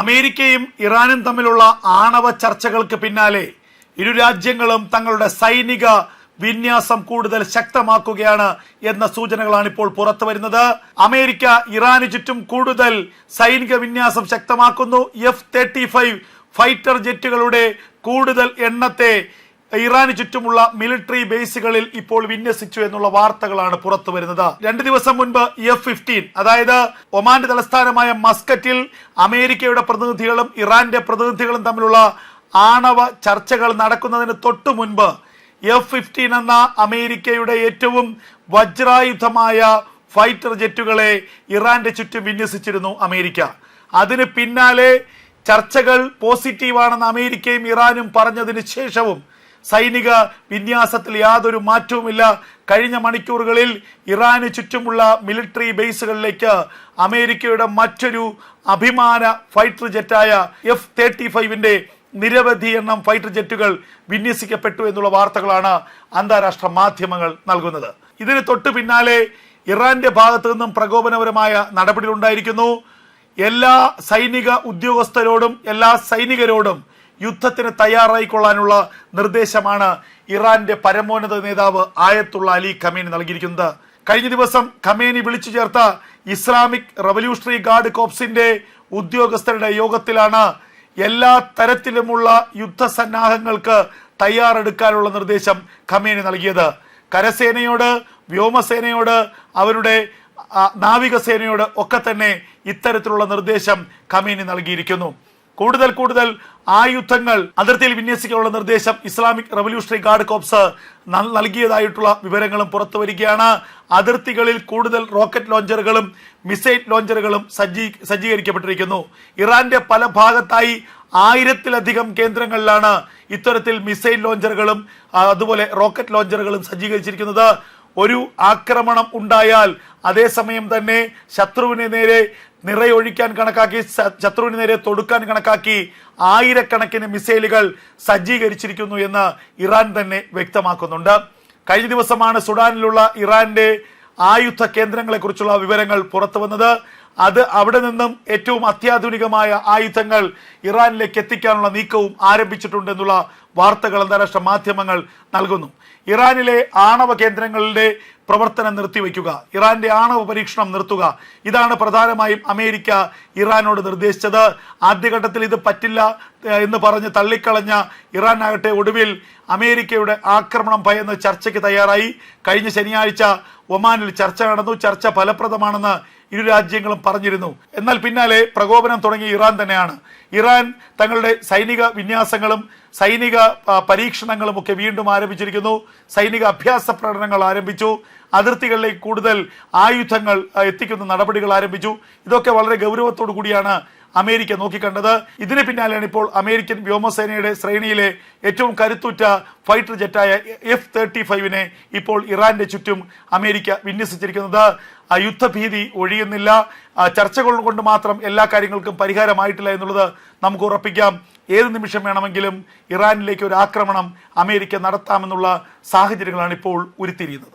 അമേരിക്കയും ഇറാനും തമ്മിലുള്ള ആണവ ചർച്ചകൾക്ക് പിന്നാലെ ഇരു രാജ്യങ്ങളും തങ്ങളുടെ സൈനിക വിന്യാസം കൂടുതൽ ശക്തമാക്കുകയാണ് എന്ന സൂചനകളാണ് ഇപ്പോൾ പുറത്തു വരുന്നത്. അമേരിക്ക ഇറാന് ചുറ്റും കൂടുതൽ സൈനിക വിന്യാസം ശക്തമാക്കുന്നു. എഫ് തേർട്ടി ഫൈവ് ഫൈറ്റർ ജെറ്റുകളുടെ കൂടുതൽ എണ്ണത്തെ ഇറാന് ചുറ്റുമുള്ള മിലിറ്ററി ബേസുകളിൽ ഇപ്പോൾ വിന്യസിച്ചു എന്നുള്ള വാർത്തകളാണ് പുറത്തു വരുന്നത്. രണ്ട് ദിവസം മുൻപ് എഫ് ഫിഫ്റ്റീൻ അതായത് ഒമാന്റെ തലസ്ഥാനമായ മസ്കറ്റിൽ അമേരിക്കയുടെ പ്രതിനിധികളും ഇറാന്റെ പ്രതിനിധികളും തമ്മിലുള്ള ആണവ ചർച്ചകൾ നടക്കുന്നതിന് തൊട്ടു മുൻപ് എഫ് ഫിഫ്റ്റീൻ എന്ന അമേരിക്കയുടെ ഏറ്റവും വജ്രായുധമായ ഫൈറ്റർ ജെറ്റുകളെ ഇറാന്റെ ചുറ്റും വിന്യസിച്ചിരുന്നു അമേരിക്ക. അതിന് പിന്നാലെ ചർച്ചകൾ പോസിറ്റീവാണെന്ന് അമേരിക്കയും ഇറാനും പറഞ്ഞതിന് ശേഷവും സൈനിക വിന്യാസത്തിൽ യാതൊരു മാറ്റവുമില്ല. കഴിഞ്ഞ മണിക്കൂറുകളിൽ ഇറാന് ചുറ്റുമുള്ള മിലിറ്ററി ബേസുകളിലേക്ക് അമേരിക്കയുടെ മറ്റൊരു അഭിമാന ഫൈറ്റർ ജെറ്റായ എഫ് തേർട്ടി ഫൈവിന്റെ നിരവധി എണ്ണം ഫൈറ്റർ ജെറ്റുകൾ വിന്യസിക്കപ്പെട്ടു എന്നുള്ള വാർത്തകളാണ് അന്താരാഷ്ട്ര മാധ്യമങ്ങൾ നൽകുന്നത്. ഇതിന് തൊട്ടു പിന്നാലെ ഇറാന്റെ ഭാഗത്തു നിന്നും പ്രകോപനപരമായ നടപടികളുണ്ടായിരിക്കുന്നു. എല്ലാ സൈനിക ഉദ്യോഗസ്ഥരോടും എല്ലാ സൈനികരോടും യുദ്ധത്തിന് തയ്യാറായിക്കൊള്ളാനുള്ള നിർദ്ദേശമാണ് ഇറാന്റെ പരമോന്നത നേതാവ് ആയത്തുള്ള അലി ഖമേനി നൽകിയിരിക്കുന്നത്. കഴിഞ്ഞ ദിവസം ഖമേനി വിളിച്ചു ചേർത്ത ഇസ്ലാമിക് റവല്യൂഷണറി ഗാർഡ് കോപ്സിന്റെ ഉദ്യോഗസ്ഥരുടെ യോഗത്തിലാണ് എല്ലാ തരത്തിലുമുള്ള യുദ്ധസന്നാഹങ്ങൾക്ക് തയ്യാറെടുക്കാനുള്ള നിർദ്ദേശം ഖമേനി നൽകിയത്. കരസേനയോട് വ്യോമസേനയോട് അവരുടെ നാവികസേനയോട് ഒക്കെ തന്നെ ഇത്തരത്തിലുള്ള നിർദ്ദേശം ഖമേനി നൽകിയിരിക്കുന്നു. കൂടുതൽ കൂടുതൽ ആയുധങ്ങൾ അതിർത്തിയിൽ വിന്യസിക്കാനുള്ള നിർദ്ദേശം ഇസ്ലാമിക് റവല്യൂഷണറി ഗാർഡ് കോപ്സ് നൽ- നൽകിയതായിട്ടുള്ള വിവരങ്ങളും പുറത്തു വരികയാണ്. അതിർത്തികളിൽ കൂടുതൽ റോക്കറ്റ് ലോഞ്ചറുകളും മിസൈൽ ലോഞ്ചറുകളും സജ്ജീ സജ്ജീകരിക്കപ്പെട്ടിരിക്കുന്നു. ഇറാന്റെ പല ഭാഗത്തായി ആയിരത്തിലധികം കേന്ദ്രങ്ങളിലാണ് ഇത്തരത്തിൽ മിസൈൽ ലോഞ്ചറുകളും അതുപോലെ റോക്കറ്റ് ലോഞ്ചറുകളും സജ്ജീകരിച്ചിരിക്കുന്നത്. ഒരു ആക്രമണം ഉണ്ടായാൽ അതേസമയം തന്നെ ശത്രുവിന് നേരെ നിറയൊഴിക്കാൻ കണക്കാക്കി ശത്രുവിന് നേരെ തൊടുക്കാൻ കണക്കാക്കി ആയിരക്കണക്കിന് മിസൈലുകൾ സജ്ജീകരിച്ചിരിക്കുന്നു എന്ന് ഇറാൻ തന്നെ വ്യക്തമാക്കുന്നുണ്ട്. കഴിഞ്ഞ ദിവസമാണ് സുഡാനിലുള്ള ഇറാന്റെ ആയുധ കേന്ദ്രങ്ങളെക്കുറിച്ചുള്ള വിവരങ്ങൾ പുറത്തു വന്നത്. അത് അവിടെ നിന്നും ഏറ്റവും അത്യാധുനികമായ ആയുധങ്ങൾ ഇറാനിലേക്ക് എത്തിക്കാനുള്ള നീക്കവും ആരംഭിച്ചിട്ടുണ്ടെന്നുള്ള വാർത്തകൾ അന്താരാഷ്ട്ര മാധ്യമങ്ങൾ നൽകുന്നു. ഇറാനിലെ ആണവ കേന്ദ്രങ്ങളുടെ പ്രവർത്തനം നിർത്തിവെക്കുക ഇറാന്റെ ആണവ പരീക്ഷണം നിർത്തുക. ഇതാണ് പ്രധാനമായും അമേരിക്ക ഇറാനോട് നിർദ്ദേശിച്ചത്. ആദ്യഘട്ടത്തിൽ ഇത് പറ്റില്ല എന്ന് പറഞ്ഞ് തള്ളിക്കളഞ്ഞ ഇറാൻ ആകട്ടെ ഒടുവിൽ അമേരിക്കയുടെ ആക്രമണം ഭയന്ന് ചർച്ചയ്ക്ക് തയ്യാറായി. കഴിഞ്ഞ ശനിയാഴ്ച ഒമാനിൽ ചർച്ച നടന്നു. ചർച്ച ഫലപ്രദമാണെന്ന് ഇരു രാജ്യങ്ങളും പറഞ്ഞിരുന്നു. എന്നാൽ പിന്നാലെ പ്രകോപനം തുടങ്ങിയ ഇറാൻ തന്നെയാണ്. ഇറാൻ തങ്ങളുടെ സൈനിക വിന്യാസങ്ങളും സൈനിക പരീക്ഷണങ്ങളുമൊക്കെ വീണ്ടും ആരംഭിച്ചിരിക്കുന്നു. സൈനിക അഭ്യാസ പ്രകടനങ്ങൾ ആരംഭിച്ചു. അതിർത്തികളിലേക്ക് കൂടുതൽ ആയുധങ്ങൾ എത്തിക്കുന്ന നടപടികൾ ആരംഭിച്ചു. ഇതൊക്കെ വളരെ ഗൗരവത്തോടു കൂടിയാണ് അമേരിക്ക നോക്കിക്കണ്ടത്. ഇതിന് പിന്നാലെയാണ് ഇപ്പോൾ അമേരിക്കൻ വ്യോമസേനയുടെ ശ്രേണിയിലെ ഏറ്റവും കരുത്തുറ്റ ഫൈറ്റർ ജെറ്റായ എഫ് തേർട്ടി ഫൈവിനെ ഇപ്പോൾ ഇറാന്റെ ചുറ്റും അമേരിക്ക വിന്യസിച്ചിരിക്കുന്നത്. യുദ്ധഭീതി ഒഴിയുന്നില്ല. ചർച്ചകൾ കൊണ്ട് മാത്രം എല്ലാ കാര്യങ്ങൾക്കും പരിഹാരമായിട്ടില്ല എന്നുള്ളത് നമുക്ക് ഉറപ്പിക്കാം. ഏത് നിമിഷം വേണമെങ്കിലും ഇറാനിലേക്ക് ഒരു ആക്രമണം അമേരിക്ക നടത്താമെന്നുള്ള സാഹചര്യങ്ങളാണ് ഇപ്പോൾ ഉരുത്തിരിയുന്നത്.